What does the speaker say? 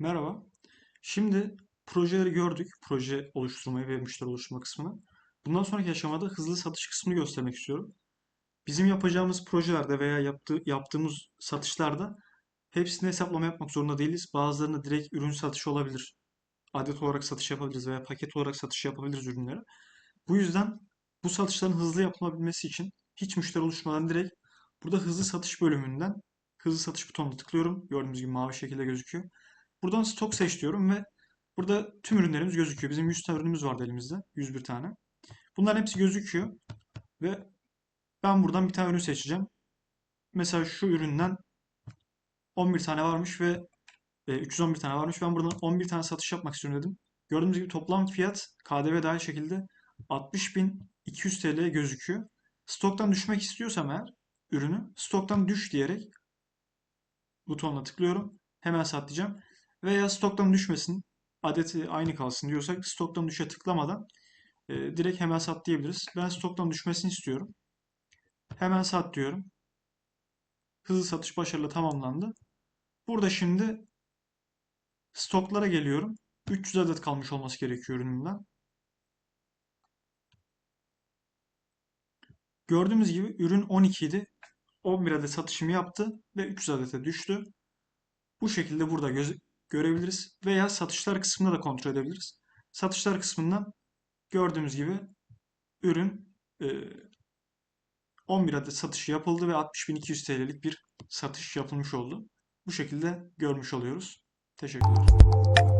Merhaba. Şimdi projeleri gördük. Proje oluşturmayı ve müşteri oluşturma kısmını. Bundan sonraki aşamada hızlı satış kısmını göstermek istiyorum. Bizim yapacağımız projelerde veya yaptığı, yaptığımız satışlarda hepsine hesaplama yapmak zorunda değiliz. Bazılarında direkt ürün satışı olabilir. Adet olarak satış yapabiliriz veya paket olarak satış yapabiliriz ürünleri. Bu yüzden bu satışların hızlı yapılabilmesi için hiç müşteri oluşturmadan direkt burada hızlı satış bölümünden hızlı satış butonuna tıklıyorum. Gördüğünüz gibi mavi şekilde gözüküyor. Buradan stok seç diyorum ve burada tüm ürünlerimiz gözüküyor. Bizim 100 tane ürünümüz vardı elimizde. 101 tane. Bunların hepsi gözüküyor. Ve ben buradan bir tane ürün seçeceğim. Mesela şu üründen 11 tane varmış ve e, 311 tane varmış. Ben buradan 11 tane satış yapmak istiyorum dedim. Gördüğünüz gibi toplam fiyat KDV dahil şekilde 60.200 TL gözüküyor. Stoktan düşmek istiyorsam eğer ürünü stoktan düş diyerek butonuna tıklıyorum. Hemen sat diyeceğim. Veya stoktan düşmesin, adeti aynı kalsın diyorsak stoktan düşe tıklamadan e, direkt hemen sat diyebiliriz. Ben stoktan düşmesini istiyorum. Hemen sat diyorum. Hızlı satış başarılı tamamlandı. Burada şimdi stoklara geliyorum. 300 adet kalmış olması gerekiyor ürünümden. Gördüğümüz gibi ürün 12 idi. 11 adet satışımı yaptı ve 300 adete düştü. Bu şekilde burada göz- görebiliriz veya satışlar kısmında da kontrol edebiliriz. Satışlar kısmından gördüğümüz gibi ürün e, 11 adet satışı yapıldı ve 60.200 TL'lik bir satış yapılmış oldu. Bu şekilde görmüş oluyoruz. Teşekkürler.